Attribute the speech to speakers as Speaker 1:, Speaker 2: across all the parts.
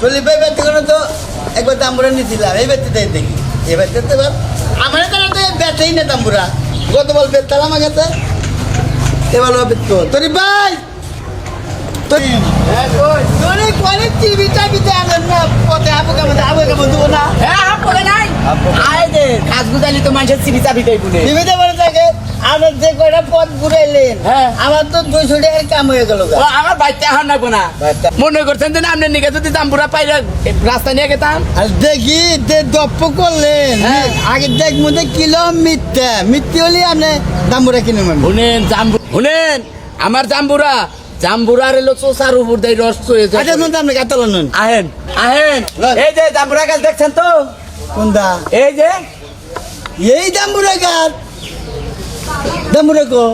Speaker 1: বলি ভাই ব্যক্তি কোনো তো একবার দাম্বুরা নিয়েছিলাম এই ব্যক্তিতে দেখি। এই ব্যক্তিতে এবার আমার এখানে তো ব্যথাই না দাম্বুরা গত বল বেতাল আমার কাছে। এবার ও বেত তোরি ভাই! তোরি কোনে টিভি টাভিতে আনেন না পথে আবু কেমন আবু কেমন দেবো না।
Speaker 2: হ্যাঁ করে নাই আয় দে কাজ গুজালি তো মানুষের চিনি চাবি দেয় বলে
Speaker 1: টিভিতে বলে আমার যে কয়টা পথ ঘুরাইলেন
Speaker 2: হ্যাঁ।
Speaker 1: আমার তো দুইশো টাকার কাম হয়ে গেল
Speaker 2: আমার বাচ্চা এখন না
Speaker 1: বাচ্চা।
Speaker 2: মনে করছেন যে আপনার নিকে যদি জাম্বুরা পাইলে রাস্তা নিয়ে গেতাম?
Speaker 1: আর দেখি যে দপ্প করলেন।
Speaker 2: হ্যাঁ।
Speaker 1: আগে দেখ মধ্যে কিলো মিথ্যা। মিথ্যে হলে আপনি দাম্বুরা কিনে মারবেন
Speaker 2: শুনেন জাম্বু শুনেন আমার জাম্বুরা জাম্বুরা রেলো চোসার উপর দেয় রস যায়।
Speaker 1: আচ্ছা আপনি কাতল
Speaker 2: আহেন আহেন। এই যে জাম্বুরা গাছ দেখছেন তো?
Speaker 1: কোনটা?
Speaker 2: এই যে?
Speaker 1: এই দাম্বুরা গাছ। দাম্বুরা কো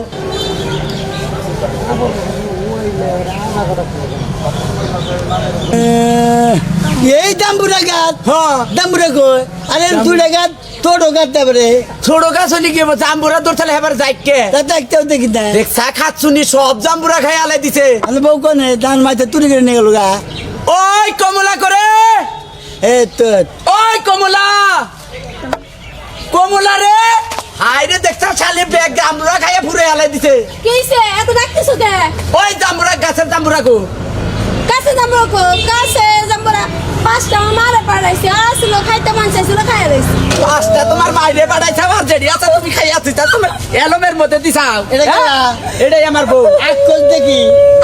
Speaker 1: এই দাম্বুরা গাছ
Speaker 2: হ্যাঁ
Speaker 1: দাম্বুরা কো আরে দুটা গাছ তোড়ো গাছ তারপরে
Speaker 2: ছোট গাছ হলি কি জাম্বুরা তোর তাহলে হেবার যাই কে
Speaker 1: তা দেখতেও দেখি না
Speaker 2: দেখছা খাচ্ছুনি সব জাম্বুরা খাই আলাই দিছে
Speaker 1: আমি বউ কোনে ধান মাইতে তুলি করে নিয়ে গেল গা
Speaker 2: ওই কমলা করে
Speaker 1: এ তো
Speaker 2: ওই কমলা কমলা রে হাই রে দেখছা শালি ব্যাগ জাম্বুরা খাইয়ে ফুরে আলাই দিছে?
Speaker 3: কিসে এত ডাকতেছো কে?
Speaker 2: ওই জাম্বুরা গাছের জাম্বুরা কো
Speaker 3: কাছে যাব কো কাছে না পাঁচটা আমার মারে পাড়াইছে। আসলো খাইতে মান চাইছিল খাই রইছে
Speaker 2: পাঁচটা তোমার বাইরে পাঠাইছে আমার জেডি আছে তুমি খাইয়া দিছা তুমি এলমের মধ্যে দিছাও
Speaker 1: এটা
Speaker 2: হ্যাঁ? এটাই আমার বউ।
Speaker 1: আকুল দেখি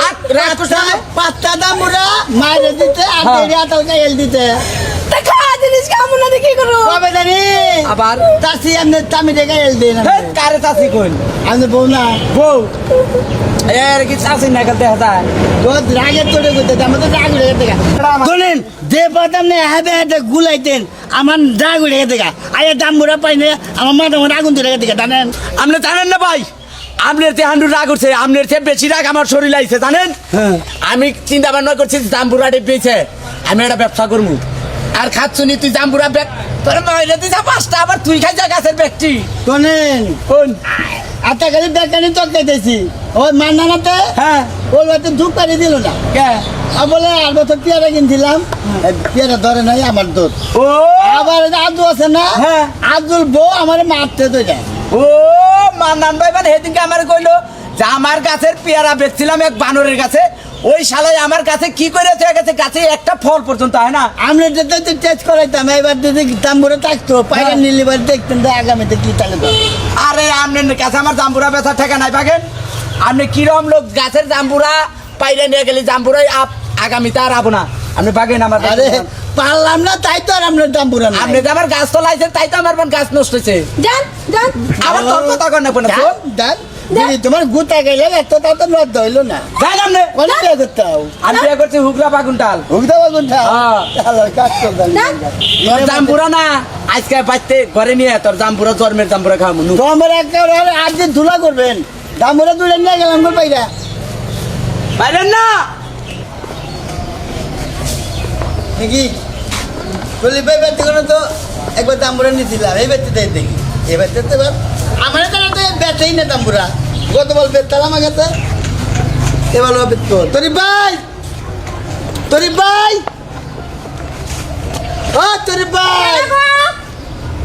Speaker 2: আট রাক্ষস
Speaker 1: পাঁচটা দাম্বুরা মাইরে দিতে আর
Speaker 2: হ্যাঁ।
Speaker 1: দেড়ি আতাল এল দিতে।
Speaker 3: তা খাওয়া জিনিস কেমন না কি করো?
Speaker 1: কবে জানি?
Speaker 2: আবার?
Speaker 1: চাষি আপনি তামি রেখে এল দিন।
Speaker 2: হেই, কারে চাষি কইল?
Speaker 1: আমি বউ না?
Speaker 2: বউ। এর কি চাষি না করতে হতায়
Speaker 1: বহুত রাগে তোড়ে করতে আমাদের রাগ উড়ে গেছে শোনেন যে বাদাম নে হাতে হাতে গুলাইতেন আমার রাগ উড়ে আমার মাথা আগুন ধরে গেছে জানেন?
Speaker 2: আপনি জানেন না ভাই? আপনার যে হান্ডু রাগ উঠছে আপনার চেয়ে বেশি রাগ আমার শরীর আইছে জানেন?
Speaker 1: হ্যাঁ।
Speaker 2: আমি চিন্তা ভাবনা করছি জাম্বুরাটি পেয়েছে আমি একটা ব্যবসা করব। আর খাচ্ছুনি তুই জাম্বুরা ব্যাগ তোর মহিলা তুই যা পাঁচটা আবার তুই খাই যা গাছের ব্যাগটি।
Speaker 1: শোনেন।
Speaker 2: কোন?
Speaker 1: আটা খালি বেকানি তরকাইতেছি ওই মান্নানাতে
Speaker 2: হ্যাঁ।
Speaker 1: ওর বাড়িতে ধূপ পাড়ি দিল না।
Speaker 2: কে?
Speaker 1: বলে আর বছর পেয়ারা কিনছিলাম। এই পেয়ারা ধরে নাই আমার দুধ।
Speaker 2: ও!
Speaker 1: আবার আদু আছে না
Speaker 2: হ্যাঁ।
Speaker 1: আদুল বউ আমার মারতে তো যায়
Speaker 2: ও মান্নান ভাই মানে সেদিনকে আমার কইলো যে আমার গাছের পেয়ারা বেচছিলাম এক বানরের কাছে ওই শালাই আমার কাছে কি করে করেছে গেছে গাছে একটা ফল পর্যন্ত হয় না?
Speaker 1: আমরা যেতে তো টেস্ট করাইতাম এবার যদি দাম্বুরে থাকতো পাইকার
Speaker 2: হ্যাঁ।
Speaker 1: নিলে এবার দেখতেন যে আগামীতে কি তাহলে তো
Speaker 2: আরে আপনার কাছে আমার জাম্বুরা বেচা ঠেকা নাই পাকেন আপনি কিরম লোক গাছের জাম্বুরা পাইলে নিয়ে গেলে জাম্বুরাই আপ আগামীতে আর আবো না। আপনি পাকেন আমার
Speaker 1: আরে পারলাম না তাই তো আর আমরা দাম্বুরা না
Speaker 2: আপনি যে আমার গাছ তো লাইছেন তাই তো আমার বোন গাছ নষ্ট হয়েছে।
Speaker 3: জান জান।
Speaker 2: আবার তোর কথা কর না কোনো
Speaker 1: দেন দিদি তোমার গুতা গেলে এত তা তো হইল না। বিয়ে করতে
Speaker 2: আমি বিয়ে করছি বাগুনটাল।
Speaker 1: বাগুনটা
Speaker 2: হ্যাঁ।
Speaker 1: তাহলে কাজ
Speaker 2: না। আজকে বাইতে ঘরে নিয়ে তোর জাম্বুরা জন্মের
Speaker 1: তোমার আজ দিন ধুলা করবেন দাম্বুরা তুলে নিয়ে গেলাম পাইরা।
Speaker 2: না?
Speaker 1: বলি ভাই ব্যক্তি তো একবার দাম্বুরা নিয়েছিলাম এই ব্যক্তিতে দেখি এই ব্যক্তিতে এবার আমার তো বেচেই না দাম্বুরা গত বল বেচতাম আমার কাছে। এবার বেচতো তোরি ভাই! তোরি ভাই! ও তোরি ভাই!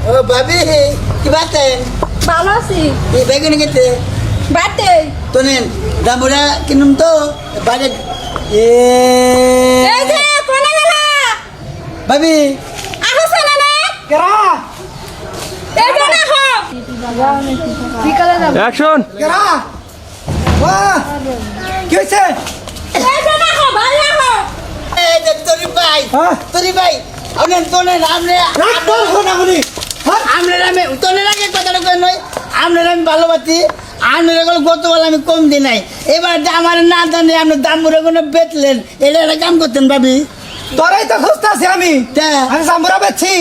Speaker 1: ও ভাবি কি বাতেন?
Speaker 3: ভালো আছি।
Speaker 1: এই বেগুনি গেছে?
Speaker 3: বাড়তে?
Speaker 1: তো নেন দাম্বুরা কিনুম তো? বাইরে এ ভাবি।
Speaker 3: আহছ না না
Speaker 2: কেরা
Speaker 3: এই যে না হো বিকালে যাব
Speaker 2: অ্যাকশন
Speaker 1: কেরা? বাহ কি হয়েছে তোরি ভাই
Speaker 2: হ্যাঁ?
Speaker 1: তোরি ভাই আমি তোনের আগে কথাটা কই নয় আপনার আমি ভালোবাসি আপনার এগুলো গতকাল আমি কম দিই নাই। এবার যে আমার না জানে আপনি দাম মুড়ে কোনো বেচলেন এটা একটা কাম করতেন ভাবি।
Speaker 4: তোরাই তো খুঁজতেছি আমি।
Speaker 1: তা।
Speaker 4: আমি জাম্বুরা বেচছি।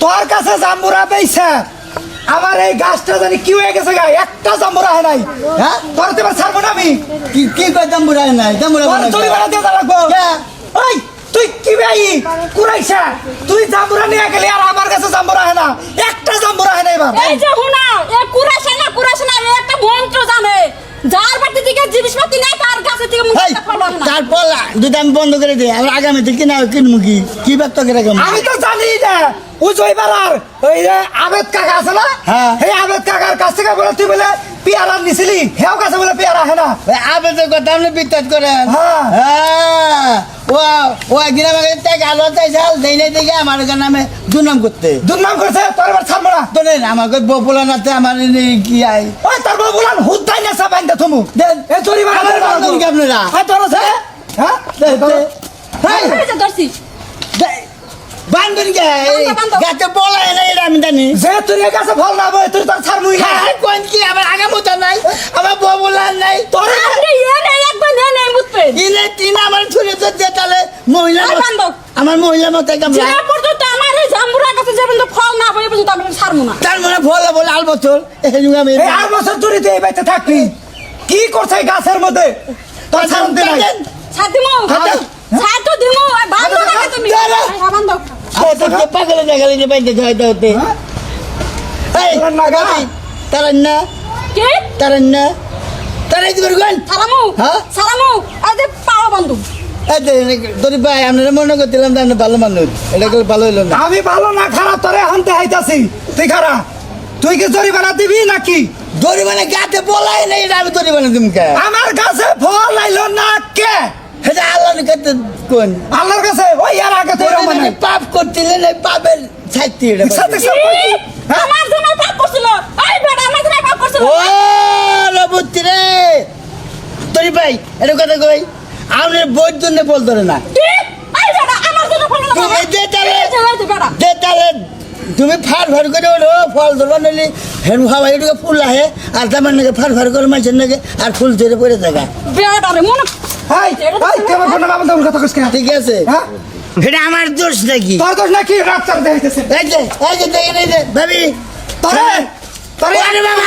Speaker 4: তোর কাছে জাম্বুরা পেয়েছে আমার এই গাছটা জানি কি হয়ে গেছে গা? একটা জাম্বুরা হয় নাই।
Speaker 1: হ্যাঁ?
Speaker 4: তোর তো এবার ছাড়বো না আমি।
Speaker 1: কি কি কয় দাম মুড়ে নাই? দাম মুড়ে
Speaker 4: তোর চুরি করে দিয়ে লাগবো
Speaker 1: কে?
Speaker 4: ওই তুই কি ভাই? কুরাইছা তুই জাম্বুরা নিয়ে গেলি আর আমার কাছে জাম্বুরা হয় না। একটা জাম্বুরা হয় না এবার।
Speaker 3: এই যে হুনা এ কুরাছে না কুরাছে না এ একটা মন্ত্র জানে। যার বাড়ি থেকে জিনিসপাতি নেয় তার কাছে থেকে মুখ ফল হয় না
Speaker 1: তারপর যদি আমি বন্ধ করে দিই আমার আগামীতে কিনা কিনবো কি? কি ব্যক্ত করে
Speaker 4: আমি তো জানি না। ওই জয়বালার ওই যে আবেদ কাকা আছে না?
Speaker 1: হ্যাঁ।
Speaker 4: এই আবেদ কাকার কাছ থেকে বলে তুই বলে পেয়ারা নিছিলি? হেও কাছে বলে পেয়ারা হয় না।
Speaker 1: আবেদন কথা আপনি বিত্তাত করেন।
Speaker 4: হ্যাঁ।
Speaker 1: হ্যাঁ। ও ও একদিন আমাকে টাকা আলো চাইছে হাল দেই নাই দেখে আমার নামে দুনাম করতে।
Speaker 4: দুর্নাম করছে? তোর এবার ছাড়বো না।
Speaker 1: তো নেই আমাকে বপুলা নাতে আমার কি আই
Speaker 4: ওই তোর বউ বলান হুদ্দাই না সব আইন্দা থমু।
Speaker 1: দেন।
Speaker 4: এ চুরি মারা
Speaker 1: আপনারা?
Speaker 4: হ্যাঁ তোর আছে। হ্যাঁ
Speaker 1: দে- দে- হেই,
Speaker 3: এই যে ধরছি।
Speaker 1: দে- বান্ধব,
Speaker 3: বান্ধব।
Speaker 1: গাছে বলা নাই এটা আমি জানি।
Speaker 4: যে তুই এর কাছে ফল না বই তুই তোর ছাড়মুই না।
Speaker 1: হ্যাঁ কোন কি? আমার আগামতা নাই আমার বপুলা নাই।
Speaker 4: তোর
Speaker 3: আপনি এ নেই একবার নেই নেই মুতবে
Speaker 1: ইনে তিন আমার ছুড়ে তো দিয়ে তাহলে মহিলা। আমার মহিলা মতো
Speaker 3: যে
Speaker 1: কামড়া
Speaker 3: পর্যন্ত আমার এই জাম্বুরা কাছে যে পর্যন্ত ফল না পাই পর্যন্ত আমরা ছাড়বো না।
Speaker 1: তার মনে ফল বলে আল বছর এই যুগে আমি
Speaker 4: এই বছর তুই এই বাইতে থাকবি। কি করছে গাছের মধ্যে? তোর ছাড়তে নাই।
Speaker 3: ছাড় দিমু।
Speaker 1: ছাড়।
Speaker 3: ছাড় তো দিমু। এই না তুমি।
Speaker 1: দাঁড়া।
Speaker 3: হ্যাঁ বান্ধব।
Speaker 1: পাগলে দেখালে যে বাইতে। তারান না
Speaker 3: কে?
Speaker 1: তারান না। তারাই হ্যাঁ?
Speaker 3: সারামু আজ পাওয়া বন্ধু।
Speaker 1: তোর ভাই আপনারা মনে করছিলাম আপনি ভালো মানুষ। এটা করে ভালো হইল না।
Speaker 4: আমি ভালো না খারাপ তোরে হানতে হাইতাছি তুই খারাপ তুই কি জরিমানা দিবি নাকি?
Speaker 1: মানে গাতে বলাই নেই এটা আমি দড়ি তুমি কে?
Speaker 4: আমার কাছে ফল আইলো না কে?
Speaker 1: কাছে কোন?
Speaker 4: আল্লাহর কাছে? আগে
Speaker 1: মানে
Speaker 4: মানে
Speaker 1: পাপ করছিলেন এই পাপের ছাইতি
Speaker 4: সাথে
Speaker 3: আমার জন্য পাপ করছিল। এই বেটা আমার জন্য পাপ করছিল।
Speaker 1: ও রবুত্তি রে। তোর ভাই এটা কথা কই? আপনার বইয়ের জন্য বল ধরে না।
Speaker 3: কি? এই বেটা আমার জন্য ফল না।
Speaker 1: তুমি ফার ফার করে ফল ধরো নিলি হেন হাওয়া এটুকু ফুল আহে আর তার নাকি ফার ফার করে মাছের নাকি আর ফুল ধরে পড়ে থাকা।
Speaker 3: মনে
Speaker 1: ঠিক আছে।
Speaker 4: হ্যাঁ?
Speaker 1: এটা আমার দোষ নাকি?
Speaker 4: তোর দোষ নাকি? রাত দেখতেছে
Speaker 1: এই যে এই যে দেখেন এই যে ভাবি।
Speaker 4: তোরে তোরে
Speaker 1: আরে বাবা!